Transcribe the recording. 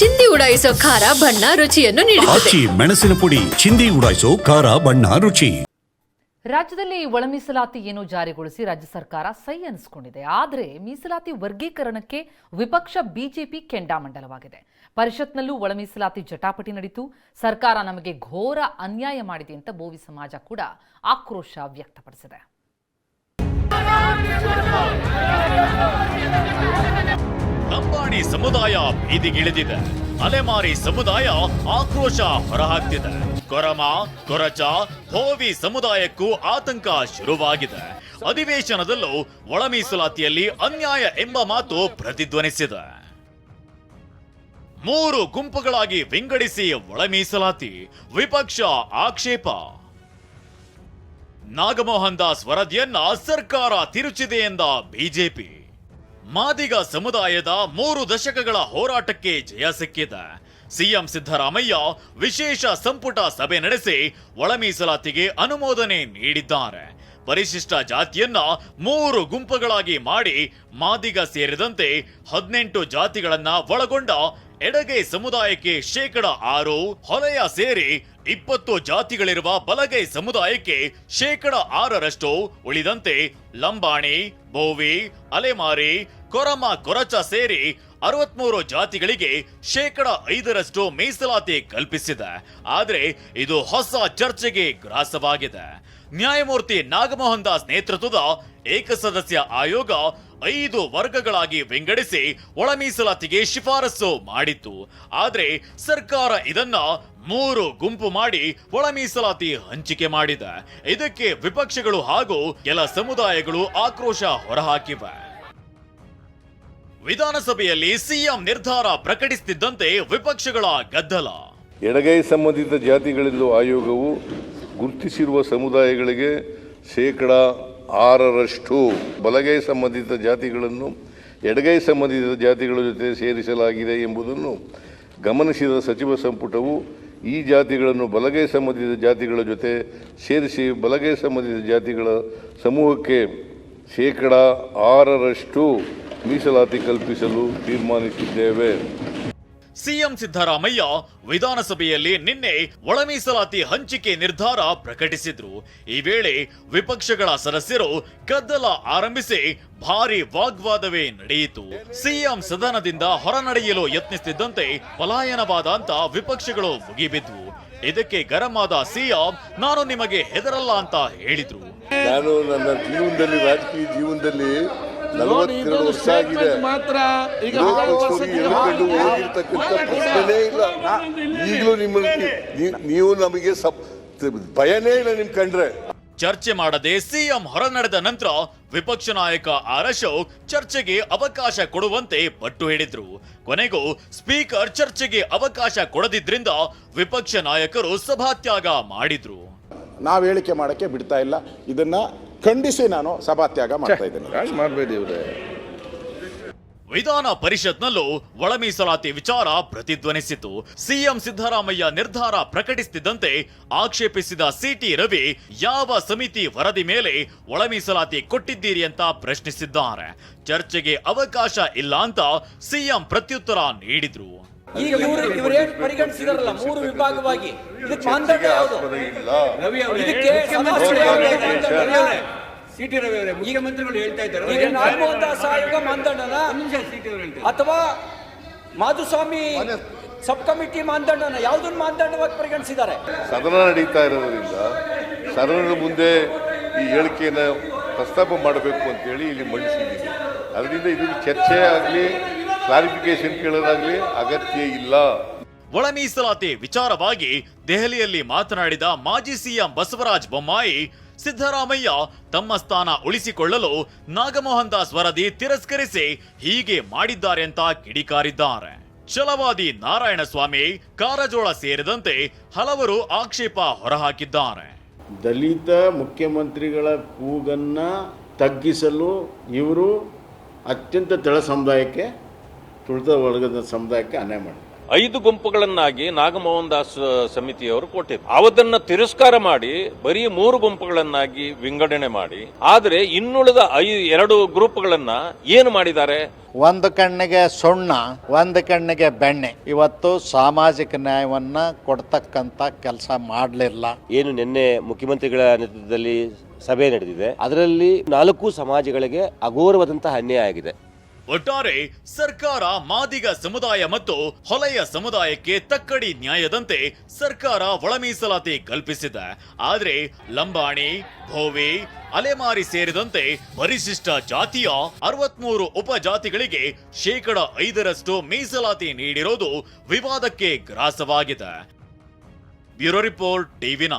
ಚಿಂದಿ ಉಡಾಯಿಸೋ ಖಾರ ಬಣ್ಣ ರುಚಿಯನ್ನು ನೀಡುತ್ತದೆ. ಆಚಿ ಮೆಣಸಿನ ಪುಡಿ ಚಿಂದಿ ಉಡಾಯಿಸೋ ಖಾರ ಬಣ್ಣ ರುಚಿ. ರಾಜ್ಯದಲ್ಲಿ ಒಳ ಮೀಸಲಾತಿ ಏನು ಜಾರಿಗೊಳಿಸಿ ರಾಜ್ಯ ಸರ್ಕಾರ ಸೈ ಅನಿಸಿಕೊಂಡಿದೆ. ಆದರೆ ಮೀಸಲಾತಿ ವರ್ಗೀಕರಣಕ್ಕೆ ವಿಪಕ್ಷ ಬಿಜೆಪಿ ಕೆಂಡಾಮಂಡಲವಾಗಿದೆ ಪರಿಷತ್ನಲ್ಲೂ ಒಳ ಮೀಸಲಾತಿ ಜಟಾಪಟಿ ನಡೀತು. ಸರ್ಕಾರ ನಮಗೆ ಘೋರ ಅನ್ಯಾಯ ಮಾಡಿದೆ ಅಂತ ಬೋವಿ ಸಮಾಜ ಕೂಡ ಆಕ್ರೋಶ ವ್ಯಕ್ತಪಡಿಸಿದೆ. ಲಂಬಾಣಿ ಸಮುದಾಯ ಬೀದಿಗಿಳಿದಿದೆ. ಅಲೆಮಾರಿ ಸಮುದಾಯ ಆಕ್ರೋಶ ಹೊರಹಾಕ್ತಿದೆ. ಕೊರಮ, ಕೊರಚ, ಹೋವಿ ಸಮುದಾಯಕ್ಕೂ ಆತಂಕ ಶುರುವಾಗಿದೆ. ಅಧಿವೇಶನದಲ್ಲೂ ಒಳ ಮೀಸಲಾತಿಯಲ್ಲಿ ಅನ್ಯಾಯ ಎಂಬ ಮಾತು ಪ್ರತಿಧ್ವನಿಸಿದೆ. ಮೂರು ಗುಂಪುಗಳಾಗಿ ವಿಂಗಡಿಸಿ ಒಳ ಮೀಸಲಾತಿ ವಿಪಕ್ಷ ಆಕ್ಷೇಪ. ನಾಗಮೋಹನ್ ದಾಸ್ ವರದಿಯನ್ನ ಸರ್ಕಾರ ತಿರುಚಿದೆ ಎಂದ ಬಿಜೆಪಿ. ಮಾದಿಗ ಸಮುದಾಯದ ಮೂರು ದಶಕಗಳ ಹೋರಾಟಕ್ಕೆ ಜಯ ಸಿಕ್ಕಿದೆ. ಸಿಎಂ ಸಿದ್ದರಾಮಯ್ಯ ವಿಶೇಷ ಸಂಪುಟ ಸಭೆ ನಡೆಸಿ ಒಳ ಮೀಸಲಾತಿಗೆ ಅನುಮೋದನೆ ನೀಡಿದ್ದಾರೆ. ಪರಿಶಿಷ್ಟ ಜಾತಿಯನ್ನ ಮೂರು ಗುಂಪುಗಳಾಗಿ ಮಾಡಿ ಮಾದಿಗ ಸೇರಿದಂತೆ ಹದಿನೆಂಟು ಜಾತಿಗಳನ್ನ ಒಳಗೊಂಡ ಎಡಗೈ ಸಮುದಾಯಕ್ಕೆ ಶೇಕಡ ಆರು ಹೊಲೆಯ ಸೇರಿ ಇಪ್ಪತ್ತು ಜಾತಿಗಳಿರುವ ಬಲಗೈ ಸಮುದಾಯಕ್ಕೆ ಶೇಕಡ ಆರರಷ್ಟು ಉಳಿದಂತೆ ಲಂಬಾಣಿ ಬೋವಿ ಅಲೆಮಾರಿ ಕೊರಮ ಕೊರಚ ಸೇರಿ ಅರವತ್ಮೂರು ಜಾತಿಗಳಿಗೆ ಶೇಕಡ ಐದರಷ್ಟು ಮೀಸಲಾತಿ ಕಲ್ಪಿಸಿದೆ. ಆದರೆ ಇದು ಹೊಸ ಚರ್ಚೆಗೆ ಗ್ರಾಸವಾಗಿದೆ. ನ್ಯಾಯಮೂರ್ತಿ ನಾಗಮೋಹನ್ ದಾಸ್ ನೇತೃತ್ವದ ಏಕಸದಸ್ಯ ಆಯೋಗ ಐದು ವರ್ಗಗಳಾಗಿ ವಿಂಗಡಿಸಿ ಒಳ ಮೀಸಲಾತಿಗೆ ಶಿಫಾರಸು ಮಾಡಿತ್ತು. ಆದರೆ ಸರ್ಕಾರ ಇದನ್ನ ಮೂರು ಗುಂಪು ಮಾಡಿ ಒಳ ಮೀಸಲಾತಿ ಹಂಚಿಕೆ ಮಾಡಿದೆ. ಇದಕ್ಕೆ ವಿಪಕ್ಷಗಳು ಹಾಗೂ ಕೆಲ ಸಮುದಾಯಗಳು ಆಕ್ರೋಶ ಹೊರಹಾಕಿವೆ. ವಿಧಾನಸಭೆಯಲ್ಲಿ ಸಿಎಂ ನಿರ್ಧಾರ ಪ್ರಕಟಿಸುತ್ತಿದ್ದಂತೆ ವಿಪಕ್ಷಗಳ ಗದ್ದಲ. ಎಡಗೈ ಸಂಬಂಧಿತ ಜಾತಿಗಳೆಂದು ಆಯೋಗವು ಗುರುತಿಸಿರುವ ಸಮುದಾಯಗಳಿಗೆ ಶೇಕಡ ಆರರಷ್ಟು ಬಲಗೈ ಸಂಬಂಧಿತ ಜಾತಿಗಳನ್ನು ಎಡಗೈ ಸಂಬಂಧಿತ ಜಾತಿಗಳ ಜೊತೆ ಸೇರಿಸಲಾಗಿದೆ ಎಂಬುದನ್ನು ಗಮನಿಸಿದ ಸಚಿವ ಸಂಪುಟವು ಈ ಜಾತಿಗಳನ್ನು ಬಲಗೈ ಸಂಬಂಧಿತ ಜಾತಿಗಳ ಜೊತೆ ಸೇರಿಸಿ ಬಲಗೈ ಸಂಬಂಧಿತ ಜಾತಿಗಳ ಸಮೂಹಕ್ಕೆ ಶೇಕಡ ಆರರಷ್ಟು ಮೀಸಲಾತಿ ಕಲ್ಪಿಸಲು ತೀರ್ಮಾನಿಸಿದ್ದೇವೆ. ಸಿಎಂ ಸಿದ್ದರಾಮಯ್ಯ ವಿಧಾನಸಭೆಯಲ್ಲಿ ನಿನ್ನೆ ಒಳ ಮೀಸಲಾತಿ ಹಂಚಿಕೆ ನಿರ್ಧಾರ ಪ್ರಕಟಿಸಿದ್ರು. ಈ ವೇಳೆ ವಿಪಕ್ಷಗಳ ಸದಸ್ಯರು ಗದ್ದಲ ಆರಂಭಿಸಿ ಭಾರಿ ವಾಗ್ವಾದವೇ ನಡೆಯಿತು. ಸಿಎಂ ಸದನದಿಂದ ಹೊರನಡೆಯಲು ಯತ್ನಿಸುತ್ತಿದ್ದಂತೆ ಪಲಾಯನವಾದ ಅಂತ ವಿಪಕ್ಷಗಳು ಮುಗಿಬಿದ್ವು. ಇದಕ್ಕೆ ಗರಂ ಆದ ಸಿಎಂ ನಾನು ನಿಮಗೆ ಹೆದರಲ್ಲ ಅಂತ ಹೇಳಿದ್ರು. ನಾನು ನನ್ನ ಜೀವನದಲ್ಲಿ ರಾಜಕೀಯ ಜೀವನದಲ್ಲಿ ನಲವತ್ತೆರಡು ವರ್ಷ ಆಗಿದೆ ಪ್ರಶ್ನೆನೇ ಇಲ್ಲ. ಈಗಲೂ ನಿಮ್ಮಲ್ಲಿ ನೀವು ನಮಗೆ ಸಪ್ ಭಯನೇ ಇಲ್ಲ ನಿಮ್ ಕಂಡ್ರೆ. ಚರ್ಚೆ ಮಾಡದೆ ಸಿಎಂ ಹೊರನಡೆದ ನಂತರ ವಿಪಕ್ಷ ನಾಯಕ ಆರ್ ಅಶೋಕ್ ಚರ್ಚೆಗೆ ಅವಕಾಶ ಕೊಡುವಂತೆ ಪಟ್ಟು ಹೇಳಿದ್ರು. ಕೊನೆಗೂ ಸ್ಪೀಕರ್ ಚರ್ಚೆಗೆ ಅವಕಾಶ ಕೊಡದಿದ್ರಿಂದ ವಿಪಕ್ಷ ನಾಯಕರು ಸಭಾತ್ಯಾಗ ಮಾಡಿದ್ರು. ನಾವು ಹೇಳಿಕೆ ಮಾಡೋಕ್ಕೆ ಬಿಡ್ತಾ ಇಲ್ಲ. ಇದನ್ನ ಖಂಡಿಸಿ ನಾನು ಸಭಾತ್ಯಾಗ ಮಾಡ್ತಾ ಇದ್ದೇನೆ. ಯಾಕೆ ಮಾಡಬೇಡಿ ಇವ್ರೆ? ವಿಧಾನ ಪರಿಷತ್ನಲ್ಲೂ ಒಳ ಮೀಸಲಾತಿ ವಿಚಾರ ಪ್ರತಿಧ್ವನಿಸಿತು. ಸಿಎಂ ಸಿದ್ದರಾಮಯ್ಯ ನಿರ್ಧಾರ ಪ್ರಕಟಿಸುತ್ತಿದ್ದಂತೆ ಆಕ್ಷೇಪಿಸಿದ ಸಿಟಿ ರವಿ ಯಾವ ಸಮಿತಿ ವರದಿ ಮೇಲೆ ಒಳ ಮೀಸಲಾತಿ ಕೊಟ್ಟಿದ್ದೀರಿ ಅಂತ ಪ್ರಶ್ನಿಸಿದ್ದಾರೆ. ಚರ್ಚೆಗೆ ಅವಕಾಶ ಇಲ್ಲ ಅಂತ ಸಿಎಂ ಪ್ರತ್ಯುತ್ತರ ನೀಡಿದ್ರು. ಈಗ ಇವರು ಇವರು ಏನು ಪರಿಗಣಿಸಿದಾರಲ್ಲ ಮೂರು ವಿಭಾಗವಾಗಿ. ಇದಕ್ಕೆ ಮಾನದಂಡ ಯಾವುದು? ಇಲ್ಲ ಇದಕ್ಕೆ ಸಿಟಿ ರವಿ ಅವರೇ ಮುಖ್ಯಮಂತ್ರಿಗಳು ಹೇಳ್ತಾ ಇದ್ದಾರೆ. ಈಗ ಮಾನದಂಡನ ಅಥವಾ ಮಾಧುಸ್ವಾಮಿ ಸಬ್ ಕಮಿಟಿ ಮಾನದಂಡನ ಯಾವುದನ್ನು ಮಾನದಂಡವಾಗಿ ಪರಿಗಣಿಸಿದ್ದಾರೆ? ಸದನ ನಡೀತಾ ಇರೋದ್ರಿಂದ ಸದನದ ಮುಂದೆ ಈ ಹೇಳಿಕೆಯನ್ನು ಪ್ರಸ್ತಾಪ ಮಾಡಬೇಕು ಅಂತೇಳಿ ಇಲ್ಲಿ ಮಂಡಿಸಿದ್ದೀವಿ. ಅದರಿಂದ ಇದು ಚರ್ಚೆ ಆಗಲಿ ಕ್ಲಾರಿಫಿಕೇಶನ್ ಕೇಳೋದಾಗ್ಲಿ ಅಗತ್ಯ ಇಲ್ಲ. ಒಳ ಮೀಸಲಾತಿ ವಿಚಾರವಾಗಿ ದೆಹಲಿಯಲ್ಲಿ ಮಾತನಾಡಿದ ಮಾಜಿ ಸಿಎಂ ಬಸವರಾಜ ಬೊಮ್ಮಾಯಿ ಸಿದ್ದರಾಮಯ್ಯ ತಮ್ಮ ಸ್ಥಾನ ಉಳಿಸಿಕೊಳ್ಳಲು ನಾಗಮೋಹನ್ ದಾಸ್ ವರದಿ ತಿರಸ್ಕರಿಸಿ ಹೀಗೆ ಮಾಡಿದ್ದಾರೆ ಅಂತ ಕಿಡಿಕಾರಿದ್ದಾರೆ. ಛಲವಾದಿ ನಾರಾಯಣಸ್ವಾಮಿ ಕಾರಜೋಳ ಸೇರಿದಂತೆ ಹಲವರು ಆಕ್ಷೇಪ ಹೊರಹಾಕಿದ್ದಾರೆ. ದಲಿತ ಮುಖ್ಯಮಂತ್ರಿಗಳ ಕೂಗನ್ನ ತಗ್ಗಿಸಲು ಇವರು ಅತ್ಯಂತ ತಳ ಸಮುದಾಯಕ್ಕೆ ತುಳಿದ ವರ್ಗದ ಸಮುದಾಯಕ್ಕೆ ಅನ್ಯಾಯ ಮಾಡಿ ಐದು ಗುಂಪುಗಳನ್ನಾಗಿ ನಾಗಮೋಹನ್ ದಾಸ್ ಸಮಿತಿಯವರು ಕೊಟ್ಟಿದ್ರು. ಅವದನ್ನ ತಿರಸ್ಕಾರ ಮಾಡಿ ಬರೀ ಮೂರು ಗುಂಪುಗಳನ್ನಾಗಿ ವಿಂಗಡಣೆ ಮಾಡಿ ಆದರೆ ಇನ್ನುಳಿದ ಐ ಎರಡು ಗ್ರೂಪ್ಗಳನ್ನ ಏನು ಮಾಡಿದ್ದಾರೆ? ಒಂದು ಕಣ್ಣಿಗೆ ಸುಣ್ಣ ಒಂದು ಕಣ್ಣಿಗೆ ಬೆಣ್ಣೆ. ಇವತ್ತು ಸಾಮಾಜಿಕ ನ್ಯಾಯವನ್ನ ಕೊಡ್ತಕ್ಕಂತ ಕೆಲಸ ಮಾಡಲಿಲ್ಲ. ಏನು ನಿನ್ನೆ ಮುಖ್ಯಮಂತ್ರಿಗಳ ನೇತೃತ್ವದಲ್ಲಿ ಸಭೆ ನಡೆದಿದೆ. ಅದರಲ್ಲಿ ನಾಲ್ಕು ಸಮಾಜಗಳಿಗೆ ಅಘೋರವಾದಂತಹ ಅನ್ಯಾಯ ಆಗಿದೆ. ಒಟ್ಟಾರೆ ಸರ್ಕಾರ ಮಾದಿಗ ಸಮುದಾಯ ಮತ್ತು ಹೊಲೆಯ ಸಮುದಾಯಕ್ಕೆ ತಕ್ಕಡಿ ನ್ಯಾಯದಂತೆ ಸರ್ಕಾರ ಒಳ ಮೀಸಲಾತಿ ಕಲ್ಪಿಸಿದೆ. ಆದರೆ ಲಂಬಾಣಿ, ಭೋವಿ, ಅಲೆಮಾರಿ ಸೇರಿದಂತೆ ಪರಿಶಿಷ್ಟ ಜಾತಿಯ ಅರವತ್ಮೂರು ಉಪಜಾತಿಗಳಿಗೆ ಶೇಕಡ ಐದರಷ್ಟು ಮೀಸಲಾತಿ ನೀಡಿರೋದು ವಿವಾದಕ್ಕೆ ಗ್ರಾಸವಾಗಿದೆ. Bureau report TV